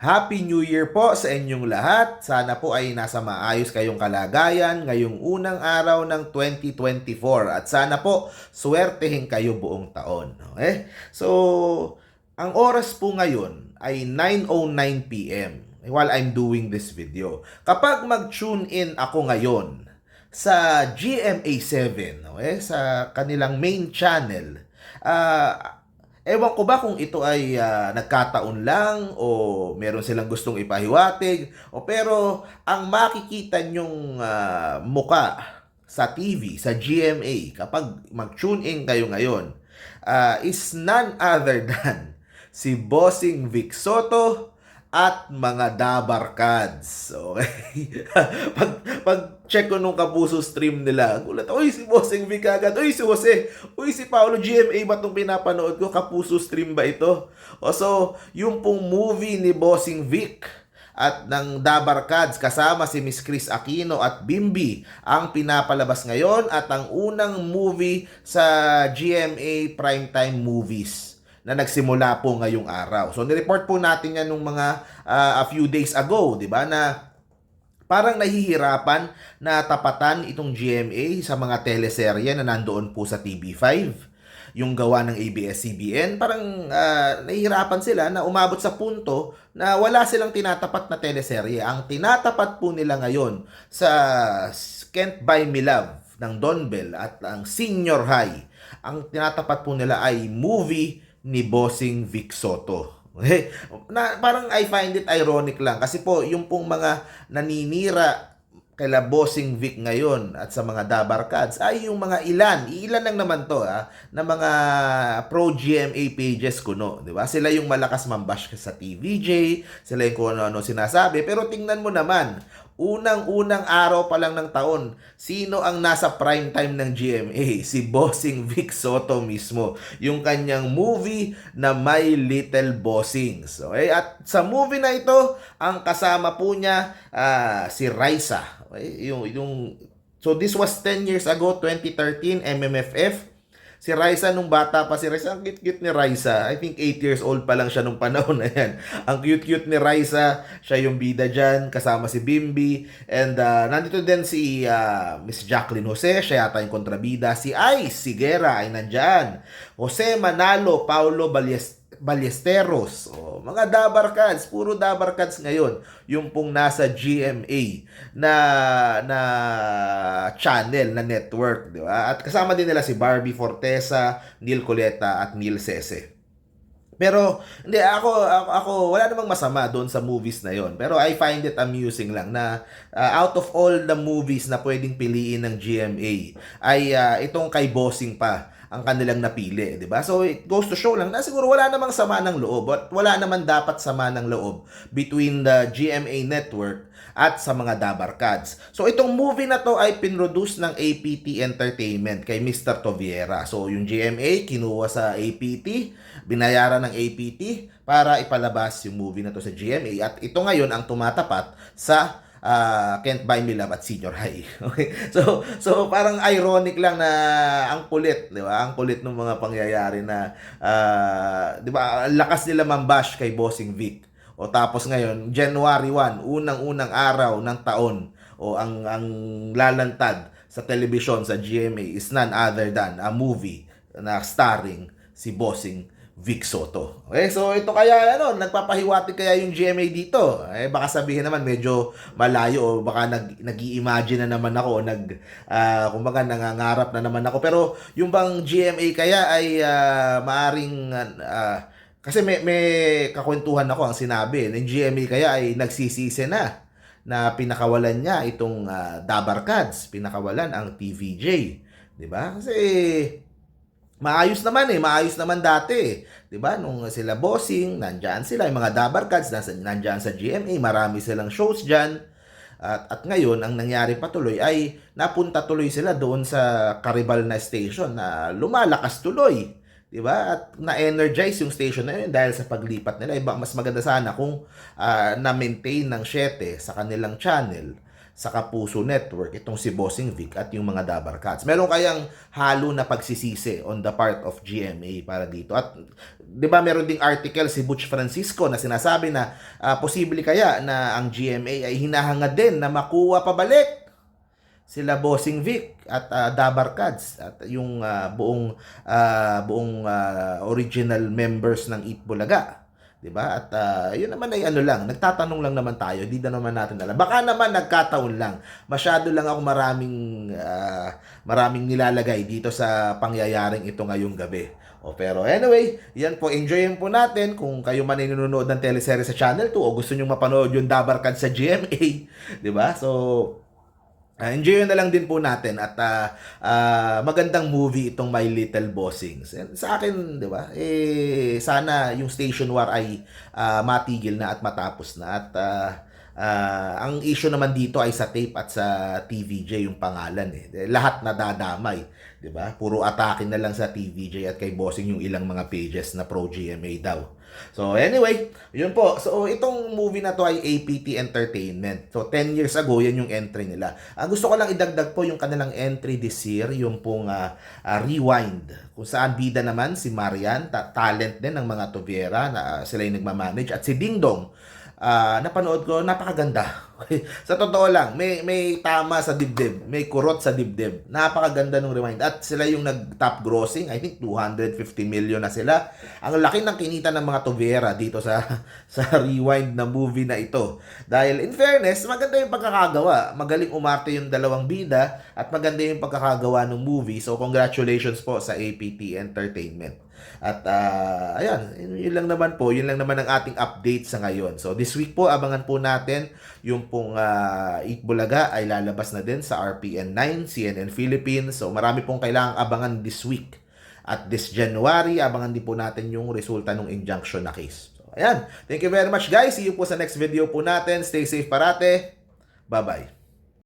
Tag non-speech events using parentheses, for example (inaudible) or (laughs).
Happy New Year po sa inyong lahat. Sana po ay nasa maayos kayong kalagayan ngayong unang araw ng 2024 at sana po swertehin kayo buong taon. Okay? So, ang oras po ngayon ay 9.09 p.m. while I'm doing this video. Kapag mag-tune in ako ngayon sa GMA7, okay? sa kanilang main channel, ah Ewan ko ba kung ito ay ah, nagkataon lang o meron silang gustong ipahiwatig o pero ang makikita nyong ah, muka sa TV, sa GMA kapag mag-tune in kayo ngayon ah, is none other (laughs) than si Bossing Vic Soto at mga Dabarkads. Okay? (laughs) pag, pag check ko nung kapuso stream nila, gulat, uy, si Bossing Vic agad, uy, si Jose, uy, si Paolo GMA ba itong pinapanood ko? Kapuso stream ba ito? O so, yung pong movie ni Bossing Vic at ng Dabarkads kasama si Miss Chris Aquino at Bimbi ang pinapalabas ngayon at ang unang movie sa GMA Primetime Movies na nagsimula po ngayong araw. So nireport po natin yan nung mga ah, a few days ago, 'di ba, na parang nahihirapan na tapatan itong GMA sa mga teleserye na nandoon po sa TV5 yung gawa ng ABS-CBN, parang ah, nahihirapan sila na umabot sa punto na wala silang tinatapat na teleserye. Ang tinatapat po nila ngayon sa Can't Buy Me Love ng Don Bell at ang Senior High, ang tinatapat po nila ay movie ni Bossing Vic Soto. Okay? (laughs) Na, parang I find it ironic lang kasi po yung pong mga naninira kaila Bossing Vic ngayon at sa mga Dabarkads ay yung mga ilan, ilan lang naman to ha, na mga pro GMA pages kuno, di ba? Sila yung malakas mambash sa TVJ, sila yung kung ano-ano sinasabi, pero tingnan mo naman, unang-unang araw pa lang ng taon, sino ang nasa prime time ng GMA? Si Bossing Vic Soto mismo. Yung kanyang movie na My Little Bossings. Okay? At sa movie na ito, ang kasama po niya ah, si Raisa. Okay? Yung, yung, so this was 10 years ago, 2013, MMFF. Si Raisa nung bata pa si Raisa, ang cute-cute ni Raisa. I think 8 years old pa lang siya nung panahon na yan. (laughs) Ang cute-cute ni Raisa, siya yung bida dyan, kasama si Bimbi. And uh, nandito din si uh, Miss Jacqueline Jose, siya yata yung kontrabida. Si Ice Sigera ay nandyan. Jose Manalo, Paulo Ballest Ballesteros. O, mga Dabarkads, puro Dabarkads ngayon. Yung pong nasa GMA na na channel, na network, di ba? At kasama din nila si Barbie Fortesa, Neil Coleta at Neil Sese. Pero hindi ako, ako wala namang masama doon sa movies na 'yon. Pero I find it amusing lang na uh, out of all the movies na pwedeng piliin ng GMA ay uh, itong kay Bossing pa ang kanilang napili, 'di ba? So it goes to show lang na siguro wala namang sama ng loob at wala naman dapat sama ng loob between the GMA network at sa mga Dabarkads. So itong movie na to ay pinroduce ng APT Entertainment kay Mr. Toviera. So yung GMA kinuha sa APT, binayaran ng APT para ipalabas yung movie na to sa GMA at ito ngayon ang tumatapat sa uh, Can't Buy Me Love at Senior High. (laughs) Okay? So so parang ironic lang na ang kulit, 'di ba? Ang kulit ng mga pangyayari na uh, 'di ba? Lakas nila mambash kay Bossing Vic. O tapos ngayon, January 1, unang-unang araw ng taon o ang ang lalantad sa telebisyon sa GMA is none other than a movie na starring si Bossing Vic Soto. Okay, so ito kaya ano, nagpapahiwatig kaya yung GMA dito. Eh baka sabihin naman medyo malayo o baka nag nag-i-imagine na naman ako, nag uh, kumbaga nangangarap na naman ako. Pero yung bang GMA kaya ay uh, maaring uh, kasi may, may kakwentuhan ako ang sinabi ng GMA kaya ay nagsisisi na na pinakawalan niya itong uh, Dabarkads, pinakawalan ang TVJ, 'di ba? Kasi maayos naman eh, maayos naman dati eh. 'Di ba? Nung sila bossing, nandiyan sila, yung mga Dabarkads nasa nandiyan sa GMA, marami silang shows diyan. At, at ngayon, ang nangyari patuloy ay napunta tuloy sila doon sa Caribal na station na lumalakas tuloy. 'di ba? At na-energize yung station na yun dahil sa paglipat nila. Iba mas maganda sana kung uh, na-maintain ng 7 sa kanilang channel sa Kapuso Network, itong si Bossing Vic at yung mga Dabar Cats. Meron kayang halo na pagsisisi on the part of GMA para dito. At 'di ba meron ding article si Butch Francisco na sinasabi na ah, posible kaya na ang GMA ay hinahangad din na makuha pabalik sila Bossing Vic at ah, Dabar Cats at yung ah, buong ah, buong ah, original members ng Eat Bulaga. 'Di ba? At ah, yun naman ay ano lang, nagtatanong lang naman tayo, hindi na naman natin alam. Baka naman nagkataon lang. Masyado lang ako maraming ah, maraming nilalagay dito sa pangyayaring ito ngayong gabi. O pero anyway, yan po, enjoyin po natin kung kayo man ay nanonood ng teleserye sa Channel 2 o gusto nyo mapanood yung Dabar Cats sa GMA, (laughs) 'di ba? So, Ah, enjoy na lang din po natin at ah, ah, magandang movie itong My Little Bossings. And sa akin, 'di ba? Eh sana yung station war ay ah, matigil na at matapos na at ah, ah, ang issue naman dito ay sa tape at sa TVJ yung pangalan eh. Lahat nadadamay, 'di ba? Puro atake na lang sa TVJ at kay Bossing yung ilang mga pages na pro GMA daw. So anyway, yun po. So itong movie na to ay APT Entertainment. So 10 years ago, yan yung entry nila. Ang gusto ko lang idagdag po yung kanilang entry this year, yung pong ah, ah, Rewind. Kung saan bida naman si Marian, ta- talent din ng mga Toviera na ah, sila yung nagmamanage. At si Ding Dong, ah, napanood ko, napakaganda. (laughs) sa totoo lang, may may tama sa dibdib, may kurot sa dibdib. Napakaganda ng rewind. At sila yung nag-top grossing, I think 250 million na sila. Ang laki ng kinita ng mga Tovera dito sa (laughs) sa rewind na movie na ito. Dahil in fairness, maganda yung pagkakagawa. Magaling umarte yung dalawang bida at maganda yung pagkakagawa ng movie. So congratulations po sa APT Entertainment. At ah, ayan, yun, lang naman po, yun lang naman ang ating update sa ngayon. So this week po, abangan po natin yung pong uh, Eat Bulaga ay lalabas na din sa RPN 9, CNN Philippines. So marami pong kailangang abangan this week. At this January, abangan din po natin yung resulta ng injunction na case. So ayan, thank you very much guys. See you po sa next video po natin. Stay safe parate. Bye-bye.